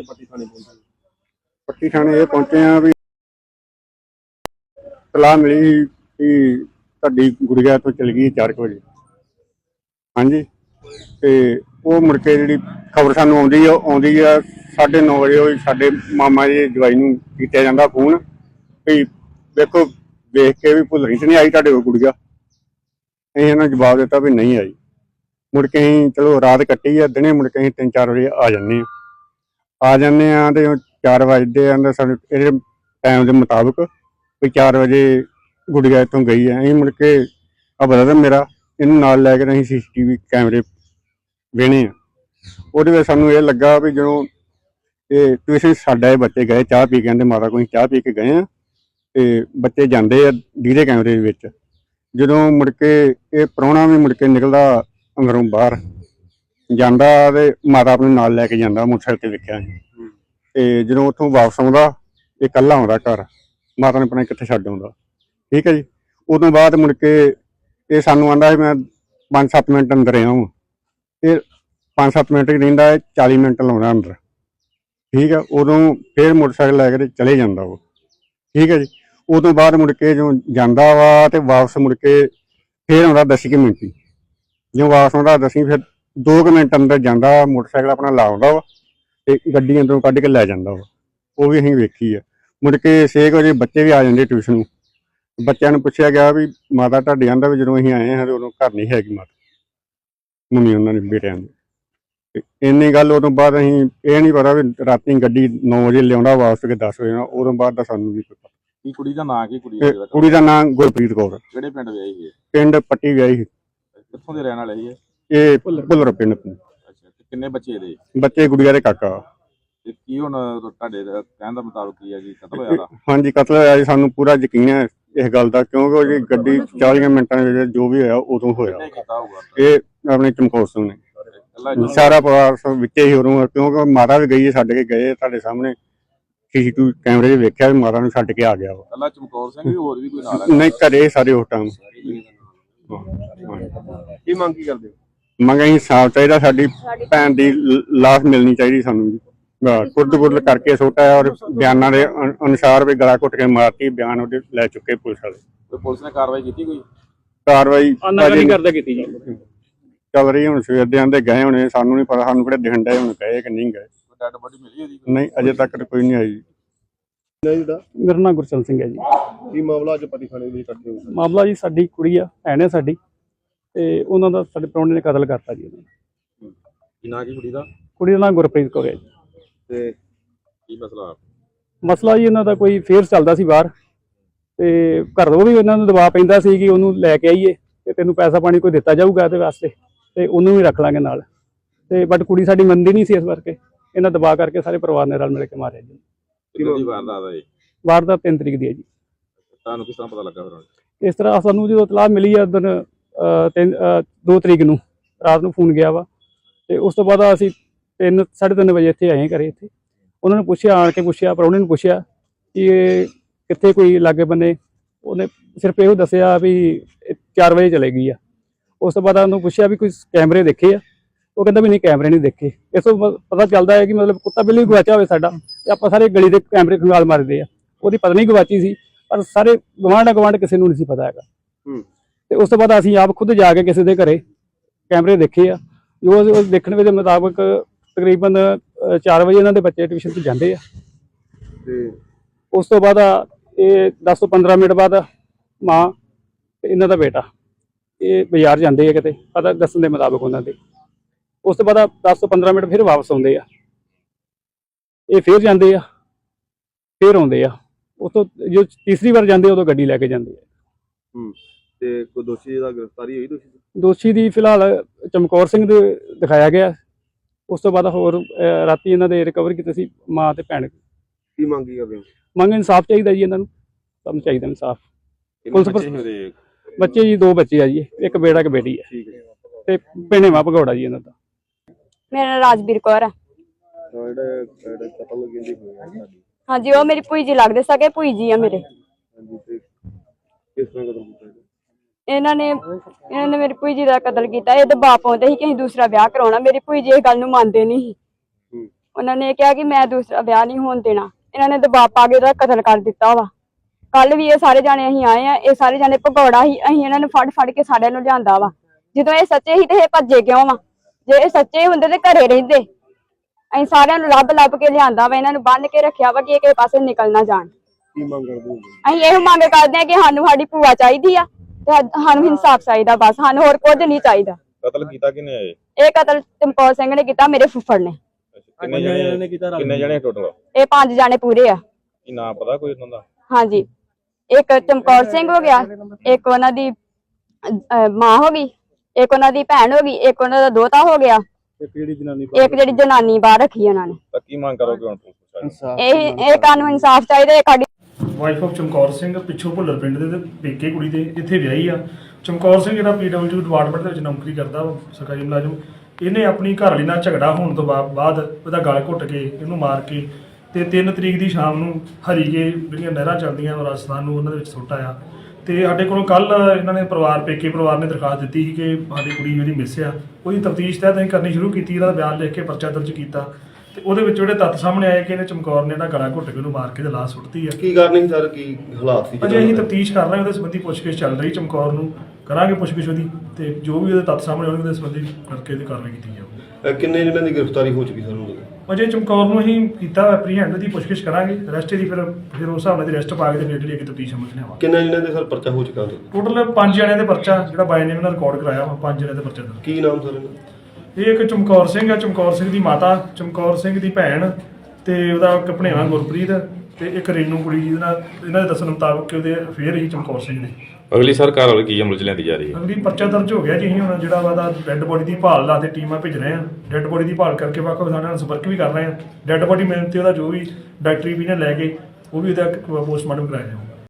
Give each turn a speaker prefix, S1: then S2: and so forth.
S1: ਤੇ ਪੱਟੀ ਥਾਣੇ ਪਹੁੰਚੇ।
S2: ਪੱਟੀ ਥਾਣੇ ਇਹ ਪਹੁੰਚੇ ਆ ਵੀ ਤਲਾਹ ਮਿਲੀ ਕਿ ਤੁਹਾਡੀ ਗੁੜੀਆ ਤੋਂ ਚਲ ਗਈ 4 ਵਜੇ। ਹਾਂਜੀ, ਤੇ ਉਹ ਮੁੜ ਕੇ ਜਿਹੜੀ ਖਬਰ ਸਾਨੂੰ ਆਉਂਦੀ ਆ ਆਉਂਦੀ ਆ 9:30 ਵਜੇ ਉਹ ਸਾਡੇ ਮਾਮਾ ਜੀ ਦੀ ਜਵਾਈ ਨੂੰ ਕੀਤਾ ਜਾਂਦਾ ਫੋਨ ਵੀ ਵੇਖੋ ਵੇਖ ਕੇ ਵੀ ਭੁੱਲਣੀ ਤੇ ਨਹੀਂ ਆਈ ਤੁਹਾਡੇ ਕੋਲ ਗੁੜੀਆ। ਅਸੀਂ ਇਹਨਾਂ ਜਵਾਬ ਦਿੱਤਾ ਵੀ ਨਹੀਂ ਆਈ। ਮੁੜ ਕੇ ਅਸੀਂ ਚਲੋ ਰਾਤ ਕੱਟੀ ਆ, ਦਿਨੇ ਮੁੜ ਕੇ ਅਸੀਂ 3-4 ਵਜੇ ਆ ਜਾਂਦੇ ਆ ਆ ਜਾਂਦੇ ਆ ਤੇ 4 ਵਜੇ ਆਂਦਾ ਸਾਨੂੰ ਇਹਦੇ ਟਾਈਮ ਦੇ ਮੁਤਾਬਕ ਵੀ 4 ਵਜੇ ਗੁੜੀਆ ਇੱਥੋਂ ਗਈ ਹੈ ਅਸੀਂ ਮੁੜ ਕੇ ਆ ਬਰਦਰ ਮੇਰਾ, ਇਹਨੂੰ ਨਾਲ ਲੈ ਕੇ ਅਸੀਂ ਸੀਸੀਟੀਵੀ ਕੈਮਰੇ ਵੇਣੇ ਆ। ਉਹਦੇ ਵਿੱਚ ਸਾਨੂੰ ਇਹ ਲੱਗਾ ਵੀ ਜਦੋਂ ਇਹ ਟਿਊਸ਼ਨ ਸਾਡਾ ਇਹ ਬੱਚੇ ਗਏ, ਚਾਹ ਪੀ ਕੇ ਕਹਿੰਦੇ ਮਾਤਾ ਕੋਈ ਚਾਹ ਪੀ ਕੇ ਗਏ ਆ ਤੇ ਬੱਚੇ ਜਾਂਦੇ ਆ ਡੀਰੇ ਕੈਮਰੇ ਦੇ ਵਿੱਚ। ਜਦੋਂ ਮੁੜ ਕੇ ਇਹ ਪ੍ਰਾਹੁਣਾ ਵੀ ਮੁੜ ਕੇ ਨਿਕਲਦਾ ਅੰਦਰੋਂ ਬਾਹਰ। ਜਾਂਦਾ ਤੇ ਮਾਤਾ ਆਪਣੇ ਨਾਲ ਲੈ ਕੇ ਜਾਂਦਾ ਮੋਟਰਸਾਈਕਲ ਤੇ ਵੇਖਿਆ ਅਸੀਂ। ਤੇ ਜਦੋਂ ਉੱਥੋਂ ਵਾਪਸ ਆਉਂਦਾ ਇਹ ਇਕੱਲਾ ਆਉਂਦਾ ਘਰ। ਮਾਤਾ ਨੇ ਨੀ ਕਿੱਥੇ ਛੱਡ ਆਉਂਦਾ। ਠੀਕ ਹੈ ਜੀ? ਉਦੋਂ ਬਾਅਦ ਮੁੜ ਕੇ ਇਹ ਸਾਨੂੰ ਆਂਦਾ ਮੈਂ 5-7 ਮਿੰਟ ਅੰਦਰ ਆਉਂ ਇਹ 5-7 ਮਿੰਟ ਹੀ ਰਹਿੰਦਾ ਹੈ 40 ਮਿੰਟ ਲਾਉਂਦਾ ਅੰਦਰ। ਠੀਕ ਹੈ? ਉਦੋਂ ਫੇਰ ਮੋਟਰਸਾਈਕਲ ਲੈ ਕੇ ਤੇ ਚਲੇ ਜਾਂਦਾ ਉਹ। ਠੀਕ ਹੈ ਜੀ? ਉਦੋਂ ਬਾਅਦ ਮੁੜ ਕੇ ਜਦੋਂ ਜਾਂਦਾ ਵਾ ਤੇ ਵਾਪਸ ਮੁੜ ਕੇ ਫੇਰ ਆਉਂਦਾ 10 ਕੁ ਮਿੰਟ ਹੀ। ਜਦੋਂ ਵਾਪਸ ਆਉਂਦਾ ਦਸੀਂ ਫਿਰ 2 ਮਿੰਟ ਅੰਦਰ ਜਾਂਦਾ ਮੋਟਰਸਾਈਕਲ ਆਪਣਾ ਲਾਉਂਦਾ ਵਾ ਤੇ ਗੱਡੀ ਅੰਦਰੋਂ ਕੱਢ ਕੇ ਲੈ ਜਾਂਦਾ ਵਾ। ਉਹ ਵੀ ਅਸੀਂ ਵੇਖੀ ਆ। ਮੁੜ ਕੇ 6 ਵਜੇ ਬੱਚੇ ਵੀ ਆ ਜਾਂਦੇ ਟਿਊਸ਼ਨ ਨੂੰ। ਬੱਚਿਆਂ ਨੂੰ ਪੁੱਛਿਆ ਗਿਆ ਵੀ ਮਾਤਾ ਤੁਹਾਡੇ ਆਂਦਾ ਵੀ ਜਦੋਂ ਅਸੀਂ ਆਏ ਹਾਂ ਤੇ ਉਦੋਂ ਘਰ ਨਹੀਂ ਹੈਗੀ ਮਾਤਾ। ਮੰਮੀ ਉਹਨਾਂ ਦੇ ਬੇਟਿਆਂ ਦੀ। ਇੰਨੀ ਗੱਲ ਉਦੋਂ ਬਾਅਦ ਅਸੀਂ ਇਹ ਨਹੀਂ ਪਤਾ ਵੀ ਰਾਤੀ ਗੱਡੀ 9 ਵਜੇ ਲਿਆਉਂਦਾ ਵਾਪਸ ਕੇ 10 ਵਜੇ ਉਦੋਂ ਬਾਅਦ ਦਾ ਸਾਨੂੰ ਨਹੀਂ ਪਤਾ।
S1: ਕੀ ਕੁੜੀ ਦਾ ਨਾਂ ਕੀ ਕੁੜੀ ਦਾ
S2: ਕੁੜੀ ਦਾ ਨਾਮ ਗੁਰਪ੍ਰੀਤ ਕੌਰ।
S1: ਕਿਹੜੇ ਪਿੰਡ ਵਿਆਹੀ ਹੈ?
S2: ਪਿੰਡ ਪੱਟੀ ਵਿਆਹੀ ਸੀ।
S1: ਕਿੱਥੋਂ ਦੇ ਰਹਿਣ ਵਾਲੇ ਸੀ ਇਹ?
S2: ਭੁੱਲਰ ਪਿੰਡ ਤੋਂ।
S1: ਅੱਛਾ ਤੇ ਕਿੰਨੇ ਬੱਚੇ ਇਹਦੇ?
S2: ਬੱਚੇ ਗੁੜੀਆ ਦੇ ਕਾਕਾ।
S1: ਤੇ ਕੀ ਹੁਣ ਤੁਹਾਡੇ ਦਾ ਕਹਿਣ ਦਾ ਮੁਤਾਬਕ ਕੀ ਹੈ ਜੀ ਕਤਲ ਹੋਇਆ ਦਾ?
S2: ਹਾਂਜੀ ਕਤਲ ਹੋਇਆ ਜੀ ਸਾਨੂੰ ਪੂਰਾ ਯਕੀਨ ਹੈ ਇਸ ਗੱਲ ਦਾ ਕਿਉਂਕਿ ਉਹ ਜੀ ਗੱਡੀ 40 ਮਿੰਟਾਂ ਦੇ ਜੋ ਵੀ ਹੋਇਆ ਉਦੋਂ ਹੋਇਆ। ਇਹ ਆਪਣੇ ਚਮਕੌਰ ਸਿੰਘ ਨੇ। ਸਾਰਾ ਪਰਿਵਾਰ ਸਭ ਵਿੱਚੇ ਹੀ ਉਰੋਂ ਕਿਉਂਕਿ ਮਾਤਾ ਵੀ ਗਈ ਹੈ ਛੱਡ ਕੇ ਗਏ ਤੁਹਾਡੇ ਸਾਹਮਣੇ ਸੀਸੀਟੀਵੀ ਕੈਮਰੇ 'ਚ ਵੇਖਿਆ ਵੀ ਮਾਤਾ ਨੂੰ ਛੱਡ ਕੇ ਆ ਗਿਆ ਵਾ।
S1: ਕੱਲਾ ਚਮਕੌਰ ਸਿੰਘ ਵੀ ਹੋਰ ਵੀ ਕੋਈ ਨਾਲ
S2: ਨਹੀਂ ਘਰੇ ਸਾਰੇ ਉਸ ਟਾਈਮ
S1: ਕੀ ਮੰਗ ਕੀ ਕਰਦੇ ਹੋ?
S2: ਮੰਗ ਅਸੀਂ ਸਾਫ਼ ਚਾਹੀਦਾ ਸਾਡੀ ਭੈਣ ਦੀ ਲਾਸ਼ ਮਿਲਣੀ ਚਾਹੀਦੀ ਸਾਨੂੰ ਜੀ। ਕੁਰਦ ਕੁਰਦ ਕਰਕੇ ਛੋਟਾ ਹੈ ਔਰ ਬਿਆਨਾਂ ਦੇ ਅਨ- ਅਨੁਸਾਰ ਵੀ ਗਲਾ ਘੁੱਟ ਕੇ ਮਾਰਤੀ ਬਿਆਨ ਉਹਦੇ ਲੈ ਚੁੱਕੇ ਪੁਲਿਸ ਵਾਲੇ।
S1: ਪੁਲਿਸ ਨੇ ਕਾਰਵਾਈ ਕੀਤੀ ਕੋਈ?
S2: ਕਾਰਵਾਈ
S3: ਅਨਾਗਰੀ ਕਰਦਾ ਕੀਤੀ ਜੀ।
S2: ਚੱਲ ਰਹੀ ਹੁਣ ਸਵੇਰ ਦੇ ਆਂਦੇ ਗਏ ਹੋਣੇ ਸਾਨੂੰ ਨਹੀਂ ਪਤਾ ਸਾਨੂੰ ਕਿਹੜੇ ਦਿਖਣ ਡਏ ਹੁਣ ਗਏ ਕਿ ਨਹੀਂ ਗਏ।
S1: ਕੋਈ ਡੈਡ ਬੋਡੀ ਮਿਲੀ ਉਹਦੀ
S2: ਨਹੀਂ ਅਜੇ ਤੱਕ ਤਾਂ ਕੋਈ ਨਹੀਂ ਆਈ
S3: ਮੇਰਾ ਨਾਮ ਗੁਰਚਰਨ ਸਿੰਘ ਹੈ ਜੀ।
S1: ਕੀ ਮਾਮਲਾ ਅੱਜ ਪਤੀ ਖਾਣੇ ਵਿੱਚ ਇਕੱਠੇ ਹੋਏ
S3: ਮਾਮਲਾ ਜੀ ਸਾਡੀ ਕੁੜੀ ਆ ਭੈਣ ਹੈ ਸਾਡੀ। ਤੇ ਉਹਨਾਂ ਦਾ ਸਾਡੇ ਪ੍ਰਾਹੁਣੇ ਨੇ ਕਤਲ ਕਰਤਾ ਜੀ ਉਹਨਾਂ ਦਾ।
S1: ਕੀ ਕੁੜੀ ਦਾ
S3: ਕੁੜੀ ਦਾ ਨਾਮ ਗੁਰਪ੍ਰੀਤ ਕੌਰ ਹੈ ਜੀ
S1: ਤੇ ਕੀ ਮਸਲਾ
S3: ਮਸਲਾ ਜੀ ਇਹਨਾਂ ਦਾ ਕੋਈ ਫੇਰ ਚੱਲਦਾ ਸੀ ਬਾਹਰ ਤੇ ਘਰ ਤੋਂ ਵੀ ਇਹਨਾਂ ਨੂੰ ਦਬਾਅ ਪੈਂਦਾ ਸੀ ਕਿ ਉਹਨੂੰ ਲੈ ਕੇ ਆਈਏ ਤੇ ਤੈਨੂੰ ਪੈਸਾ ਪਾਣੀ ਕੋਈ ਦਿੱਤਾ ਜਾਊਗਾ ਇਹਦੇ ਵਾਸਤੇ ਤੇ ਉਹਨੂੰ ਵੀ ਰੱਖ ਲਾਂਗੇ ਨਾਲ ਤੇ ਬਟ ਕੁੜੀ ਸਾਡੀ ਮੰਨਦੀ ਨਹੀਂ ਸੀ ਇਸ ਕਰਕੇ ਇਹਨਾਂ ਦਬਾਅ ਕਰਕੇ ਸਾਰੇ ਪਰਿਵਾਰ ਨੇ ਰਲ ਮਿਲ ਕੇ ਮਾਰਿਆ ਜੀ
S1: ਕਿਹਦੀ ਦੀ ਵਾਰਦਾਤ ਹੈ?
S3: ਵਾਰਦਾਤ 3 ਤਰੀਕ ਦੀ ਹੈ ਜੀ
S1: ਤੁਹਾਨੂੰ ਕਿਸ ਤਰ੍ਹਾਂ ਪਤਾ ਲੱਗਾ ਫਿਰ?
S3: ਇਸ ਤਰ੍ਹਾਂ ਸਾਨੂੰ ਜਦੋਂ ਇਤਲਾਹ ਮਿਲੀ ਆ ਤਿੰਨ 2 ਤਰੀਕ ਨੂੰ, ਰਾਤ ਨੂੰ ਫੋਨ ਗਿਆ ਵਾ। ਤੇ ਉਸ ਤੋਂ ਬਾਅਦ ਅਸੀਂ 3 3:30 ਵਜੇ ਇੱਥੇ ਆਏ ਘਰੇ ਇੱਥੇ। ਉਹਨਾਂ ਨੇ ਪੁੱਛਿਆ, ਆਣ ਕੇ ਪੁੱਛਿਆ, ਪਰ ਉਹਨੇ ਪੁੱਛਿਆ ਕਿ ਇਹ ਕਿੱਥੇ ਕੋਈ ਲਾਗੇ ਬੰਨੇ ਉਹਨੇ ਸਿਰਫ ਇਹੋ ਦੱਸਿਆ ਵੀ 4 ਵਜੇ ਚਲੇ ਗਈ ਆ। ਉਸ ਤੋਂ ਬਾਅਦ ਉਹਨੂੰ ਪੁੱਛਿਆ ਵੀ ਕੋਈ ਕੈਮਰੇ ਦੇਖੇ ਆ? ਉਹ ਕਹਿੰਦਾ ਵੀ ਨਹੀਂ, ਕੈਮਰੇ ਨਹੀਂ ਦੇਖੇ। ਇਸ ਤੋਂ ਪਤਾ ਚੱਲਦਾ ਹੈ ਕਿ ਮਤਲਬ ਕੁੱਤਾ ਬਿੱਲੀ ਗਵਾਚਿਆ ਹੋਵੇ ਸਾਡਾ ਤੇ ਆਪਾਂ ਸਾਰੇ ਗਲੀ ਦੇ ਕੈਮਰੇ ਖੰਗਾਲ ਮਾਰਦੇ ਆ। ਉਹਦੀ ਪਤਨੀ ਨਹੀਂ ਗਵਾਚੀ ਸੀ, ਪਰ ਸਾਰੇ ਗਵਾਂਢ ਗਵਾਂਢ ਕਿਸੇ ਨੂੰ ਨਹੀਂ ਸੀ ਪਤਾ ਹੈਗਾ। ਤੇ ਉਸ ਤੋਂ ਬਾਅਦ ਅਸੀਂ ਆਪ ਖੁਦ ਜਾ ਕੇ ਕਿਸੇ ਦੇ ਘਰੇ ਕੈਮਰੇ ਦੇਖੇ ਆ। ਜੋ ਅਸੀਂ ਉਸ ਦੇਖਣ ਦੇ ਮੁਤਾਬਕ ਤਕਰੀਬਨ 4 ਵਜੇ ਇਹਨਾਂ ਦੇ ਬੱਚੇ ਟਿਊਸ਼ਨ ਤੇ ਜਾਂਦੇ ਆ।
S1: ਤੇ
S3: ਉਸ ਤੋਂ ਬਾਅਦ ਇਹ 10 ਤੋਂ 15 ਮਿੰਟ ਬਾਅਦ ਮਾਂ ਤੇ ਇਹਨਾਂ ਦਾ ਬੇਟਾ ਇਹ ਬਾਜ਼ਾਰ ਜਾਂਦੇ ਆ ਕਿਤੇ ਪਤਾ ਦੱਸਣ ਦੇ ਮੁਤਾਬਕ ਉਹਨਾਂ ਦੇ। ਉਸ ਤੋਂ ਬਾਅਦ 10 ਤੋਂ 15 ਮਿੰਟ ਫਿਰ ਵਾਪਸ ਆਉਂਦੇ ਆ। ਇਹ ਫਿਰ ਜਾਂਦੇ ਆ ਫਿਰ ਆਉਂਦੇ ਆ। ਉਸ ਤੋਂ ਜੋ ਤੀਸਰੀ ਵਾਰ ਜਾਂਦੇ ਉਦੋਂ ਗੱਡੀ ਲੈ ਕੇ ਜਾਂਦੇ ਆ।
S1: ਤੇ ਕੋਈ ਦੋਸ਼ੀ ਦਾ ਗ੍ਰਿਫਤਾਰੀ ਹੋਈ ਦੋਸ਼ੀ ਦੀ?
S3: ਦੋਸ਼ੀ ਦੀ ਫਿਲਹਾਲ ਚਮਕੌਰ ਸਿੰਘ ਦੇ ਦਿਖਾਇਆ ਗਿਆ। ਉਸ ਤੋਂ ਬਾਅਦ ਹੋਰ ਅਹ, ਰਾਤੀ ਇਹਨਾਂ ਦੇ ਰਿਕਵਰ ਕੀਤੇ ਸੀ ਮਾਂ ਤੇ ਭੈਣ।
S1: ਕੀ ਮੰਗ ਕਰਦੇ ਹੋ?
S3: ਮੰਗ ਇਨਸਾਫ ਚਾਹੀਦਾ ਜੀ ਇਹਨਾਂ ਨੂੰ। ਸਭ ਨੂੰ ਚਾਹੀਦਾ ਇਨਸਾਫ। ਪੁਲਿਸ ਪਰ-
S1: ਬੱਚੇ
S3: ਜੀ ਦੋ ਬੱਚੇ ਆ ਜੀ। ਇੱਕ ਬੇੜਾ ਇੱਕ ਬੇਟੀ ਹੈ
S1: ਠੀਕ ਹੈ
S3: ਤੇ ਭਗੌੜਾ ਜੀ ਇਹਨਾਂ ਦਾ।
S4: ਮੇਰਾ ਨਾਂ ਰਾਜਵੀਰ ਕੌਰ ਆ।
S1: ਤਾਂ ਜਿਹੜਾ ਜਿਹੜਾ ਕਤਲ ਕਹਿੰਦੀ ਹੋਇਆ ਸਾਡੀ।
S4: ਹਾਂਜੀ ਉਹ ਮੇਰੀ ਭੂਈ ਜੀ ਲੱਗਦੇ ਸਕੇ ਭੂਈ ਜੀ ਆ ਮੇਰੇ।
S1: ਹਾਂਜੀ ਤੇ ਕਿਸ ਤਰ੍ਹਾਂ ਕਤਲ?
S4: ਇਹਨਾਂ ਨੇ ਇਹਨਾਂ ਨੇ ਮੇਰੀ ਭੂਈ ਜੀ ਦਾ ਕਤਲ ਕੀਤਾ ਇਹ ਦਬਾਅ ਪਾਉਂਦੇ ਸੀ ਕਿ ਅਸੀਂ ਦੂਸਰਾ ਵਿਆਹ ਕਰਾਉਣਾ ਮੇਰੀ ਭੂਈ ਜੀ ਇਹ ਗੱਲ ਨੂੰ ਮੰਨਦੇ ਨਹੀਂ ਸੀ। ਉਹਨਾਂ ਨੇ ਕਿਹਾ ਕਿ ਮੈਂ ਦੂਸਰਾ ਵਿਆਹ ਨਹੀਂ ਹੋਣ ਦੇਣਾ। ਇਹਨਾਂ ਨੇ ਦਬਾਅ ਪਾ ਕੇ ਉਹਦਾ ਕਤਲ ਕਰ ਦਿੱਤਾ ਵਾ। ਕੱਲ ਵੀ ਇਹ ਸਾਰੇ ਜਾਣੇ ਅਸੀਂ ਆਏ ਆ ਇਹ ਸਾਰੇ ਜਾਣੇ ਭਗੌੜਾ ਹੀ ਅਸੀਂ ਇਹਨਾਂ ਨੂੰ ਫੜ ਫੜ ਕੇ ਸਾਰਿਆਂ ਨੂੰ ਲਿਆਂਦਾ ਵਾ। ਜਦੋਂ ਇਹ ਸੱਚੇ ਹੀ ਤੇ ਇਹ ਭੱਜੇ ਕਿਉਂ ਵਾ? ਜੇ ਇਹ ਸੱਚੇ ਹੁੰਦੇ ਤੇ ਘਰੇ ਰਹਿੰਦੇ। ਅਸੀਂ ਸਾਰਿਆਂ ਨੂੰ ਲੱਭ ਲੱਭ ਕੇ ਲਿਆਂਦਾ ਵਾ ਇਹਨਾਂ ਨੂੰ ਬੰਨ੍ਹ ਕੇ ਰੱਖਿਆ ਵਾ ਕਿ ਇਹ ਕਿਸੇ ਪਾਸੇ ਨਿਕਲ ਨਾ ਜਾਣ।
S5: ਕੀ ਮੰਗ ਕਰਦੇ
S4: ਅਸੀਂ ਇਹ ਮੰਗ ਕਰਦੇ ਆ ਕਿ ਸਾਨੂੰ ਸਾਡੀ ਭੂਆ ਚਾਹੀਦੀ ਆ। ਤੇ ਸਾਨੂੰ ਇਨਸਾਫ ਚਾਹੀਦਾ ਬਸ ਸਾਨੂੰ ਹੋਰ ਕੁਝ ਨਹੀਂ ਚਾਹੀਦਾ।
S1: ਕਤਲ ਕੀਤਾ ਕਿਨੇ ਆਏ
S4: ਇਹ? ਕਤਲ ਚਮਕੌਰ ਸਿੰਘ ਨੇ ਕੀਤਾ ਮੇਰੇ ਫੁੱਫੜ ਨੇ।
S1: ਕਿੰਨੇ ਜਣੇ ਕਿੰਨੇ ਜਣੇ ਟੋਟਲ
S4: ਇਹ ਪੰਜ ਜਾਣੇ ਪੂਰੇ ਆ।
S1: ਕੀ ਨਾਮ ਪਤਾ ਕੋਈ ਉਹਨਾਂ ਦਾ?
S4: ਹਾਂਜੀ। ਇੱਕ ਚਮਕੌਰ ਸਿੰਘ ਹੋ ਗਿਆ ਇੱਕ ਉਹਨਾਂ ਦੀ ਮਾਂ ਹੋ ਗਈ ਇੱਕ ਉਹਨਾਂ ਦੀ ਭੈਣ ਹੋ ਗਈ ਇੱਕ ਉਹਨਾਂ ਦਾ ਦੋਤਾ ਹੋ ਗਿਆ।
S5: ਇੱਕ ਜਿਹੜੀ ਜਨਾਨੀ
S4: ਇੱਕ ਜਿਹੜੀ ਜਨਾਨੀ ਬਾਹਰ ਰੱਖੀ ਉਹਨਾਂ ਨੇ।
S1: ਤਾਂ ਕੀ ਮੰਗ ਕਰੋਗੇ ਹੁਣ
S4: ਇਹ ਇਹ ਕਾਨੂੰਨ ਇਨਸਾਫ ਚਾਹੀਦਾ ਇਹ
S6: ਵਾਈਫ ਆਫ ਚਮਕੌਰ ਸਿੰਘ, ਪਿੱਛੋਂ ਭੁੱਲਰ ਪਿੰਡ ਦੇ ਤੇ ਪੇਕੇ ਕੁੜੀ ਦੇ ਇੱਥੇ ਵਿਆਹੀ ਆ। ਚਮਕੌਰ ਸਿੰਘ ਜਿਹੜਾ ਪੀਡਬਲਯੂ ਡਿਪਾਰਟਮੈਂਟ ਦੇ ਵਿੱਚ ਨੌਕਰੀ ਕਰਦਾ ਵਾ ਸਰਕਾਰੀ ਮੁਲਾਜ਼ਮ, ਇਹਨੇ ਆਪਣੀ ਘਰਵਾਲੀ ਨਾਲ ਝਗੜਾ ਹੋਣ ਤੋਂ ਬਾ- ਬਾਅਦ ਉਹਦਾ ਗਲ ਘੁੱਟ ਕੇ ਇਹਨੂੰ ਮਾਰ ਕੇ ਤੇ 3 ਤਰੀਕ ਦੀ ਸ਼ਾਮ ਨੂੰ ਹਰੀਕੇ ਜਿਹੜੀਆਂ ਨਹਿਰਾਂ ਚੱਲਦੀਆਂ ਰਾਜਸਥਾਨ ਨੂੰ ਉਹਨਾਂ ਦੇ ਵਿੱਚ ਸੁੱਟ ਆਇਆ। ਤੇ ਸਾਡੇ ਕੋਲੋਂ ਕੱਲ ਇਹਨਾਂ ਨੇ ਪਰਿਵਾਰ, ਪੇਕੇ ਪਰਿਵਾਰ ਨੇ ਦਰਖਾਸਤ ਦਿੱਤੀ ਸੀ ਕਿ ਸਾਡੀ ਕੁੜੀ ਜਿਹੜੀ ਮਿਸ ਆ, ਉਹਦੀ ਤਫਤੀਸ਼ ਤਹਿਤ ਅਸੀਂ ਕਰਨੀ ਸ਼ੁਰੂ ਕੀਤੀ, ਇਹਦਾ ਬਿਆਨ ਲਿਖ ਕੇ ਪਰਚਾ ਦਰਜ ਕੀਤਾ। ਤੇ ਉਹਦੇ ਵਿੱਚ ਜਿਹੜੇ ਤੱਥ ਸਾਹਮਣੇ ਆਏ ਕਿ ਇਹਨੇ ਚਮਕੌਰ ਨੇ ਇਹਦਾ ਗਲਾ ਘੁੱਟ ਕੇ ਉਹਨੂੰ ਮਾਰ ਕੇ ਤੇ ਲਾਸ਼ ਸੁੱਟਤੀ ਆ।
S5: ਕੀ ਕਾਰਨ ਸੀ ਸਰ? ਕੀ ਹਾਲਾਤ ਸੀ
S6: ਅਜੇ ਅਸੀਂ ਤਫਤੀਸ਼ ਕਰ ਰਹੇ ਹਾਂ ਉਹਦੇ ਸੰਬੰਧੀ ਪੁੱਛਗਿੱਛ ਚੱਲ ਰਹੀ ਚਮਕੌਰ ਨੂੰ। ਕਰਾਂਗੇ ਪੁੱਛਗਿੱਛ ਉਹਦੀ ਤੇ ਜੋ ਵੀ ਉਹਦੇ ਤੱਥ ਸਾਹਮਣੇ ਆਉਣਗੇ ਉਹਦੇ ਸੰਬੰਧੀ ਕਰਕੇ ਇਹਦੀ ਕਾਰਵਾਈ ਕੀਤੀ ਜਾਊਗੀ।
S5: ਅਹ ਕਿੰਨੇ ਜਿਹਨਾਂ ਦੀ ਗ੍ਰਿਫਤਾਰੀ ਹੋ ਚੁੱਕੀ ਸਰ ਦੀ
S6: ਅਜੇ ਚਮਕੌਰ ਨੂੰ ਅਸੀਂ ਕੀਤਾ ਐਪਰੀਹੈਂਡ ਦੀ ਪੁੱਛਗਿੱਛ ਕਰਾਂਗੇ। ਰੈਸਟ ਦੀ ਫਿਰ ਫਿਰ ਉਸ ਹਿਸਾਬ ਨਾਲ ਦੀ ਰੈਸਟ ਪਾ ਕੇ ਤੇ ਨੇੜਲੀ ਅੱਗੇ ਤਫਤੀਸ਼ ਸਮਝ ਲਿਆਵਾਂਗੇ।
S5: ਕਿੰਨੇ ਜਿਹਨਾਂ ਦੇ ਸਰ ਪਰਚਾ ਹੋ ਚੁੱਕਾ ਉਹਦਾ?
S6: ਟੋਟਲ ਪੰਜ ਜਣਿਆਂ ਦੇ ਪਰਚਾ ਜਿਹੜਾ ਬਾਈ ਨੇ ਰਿਕਾਰਡ ਕਰਾਇਆ ਵਾ ਪੰਜ ਜਣਿਆਂ ਦੇ ਪਰਚਾ ਦਰਜ।
S5: ਕੀ ਨਾਮ ਸਰ ਇਹਨਾਂ
S6: ਇਹ ਇੱਕ ਚਮਕੌਰ ਸਿੰਘ ਆ ਚਮਕੌਰ ਸਿੰਘ ਦੀ ਮਾਤਾ ਚਮਕੌਰ ਸਿੰਘ ਦੀ ਭੈਣ ਤੇ ਉਹਦਾ ਇੱਕ ਭਣੇਵਾ ਗੁਰਪ੍ਰੀਤ ਤੇ ਇੱਕ ਰੇਨੂ ਕੁੜੀ ਜਿਹਦੇ ਨਾਲ ਇਹਨਾਂ ਦੇ ਦੱਸਣ ਮੁਤਾਬਕ ਕਿ ਉਹਦੇ ਅਫੇਅਰ ਹੀ ਚਮਕੌਰ ਸਿੰਘ ਦੇ
S1: ਅਗਲੀ ਸਰਕਾਰ ਵੱਲ ਕੀ ਅਮਲ ਚ ਲਿਆਂਦੀ ਜਾ ਰਹੀ ਹੈ?
S6: ਅਗਲੀ ਪਰਚਾ ਦਰਜ ਹੋ ਗਿਆ ਜੀ ਅਸੀਂ ਹੁਣ ਜਿਹੜਾ ਵਾ ਦਾ ਡੈੱਡ ਬੋਡੀ ਦੀ ਭਾਲ ਲਾ ਤੇ ਟੀਮਾਂ ਭੇਜ ਰਹੇ ਆ ਡੈੱਡ ਬੋਡੀ ਦੀ ਭਾਲ ਕਰਕੇ ਵੱਖ ਵੱਖ ਨਾਲ ਸੰਪਰਕ ਵੀ ਕਰ ਰਹੇ ਆ ਡੈੱਡ ਬੋਡੀ ਮਿਲਣ ਤੇ ਉਹਦਾ ਜੋ ਵੀ ਡਾਕਟਰੀ ਵੀ ਨੇ ਲੈ ਕੇ ਉਹ ਵੀ ਉਹਦਾ ਪੋਸਟਮਾਰਟਮ ਕਰਾਇਆ ਜਾਊਗਾ।